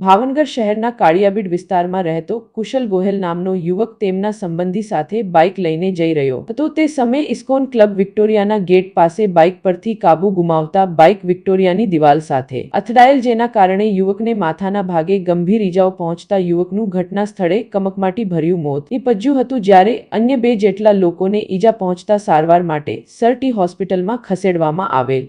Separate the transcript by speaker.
Speaker 1: ભાવનગર શહેરના કાળિયાબીડ વિસ્તારમાં રહેતો કુશલ ગોહેલ નામનો યુવક તેમના સંબંધી સાથે બાઇક લઈને જઈ રહ્યો હતો. તે સમયે ઇસ્કોન ક્લબ વિક્ટોરિયાના ગેટ પાસે બાઇક પરથી કાબુ ગુમાવતા બાઇક વિક્ટોરિયાની દિવાલ સાથે અથડાયેલ જેના કારણે યુવકને માથાના ભાગે ગંભીર ઈજાઓ પહોંચતા યુવકનું ઘટના સ્થળે કમકમાટી ભર્યું મોત. નિપજ્યું હતું જ્યારે અન્ય બે જેટલા લોકોને ઈજા પહોંચતા સારવાર માટે સરટી હોસ્પિટલમાં ખસેડવામાં આવેલ.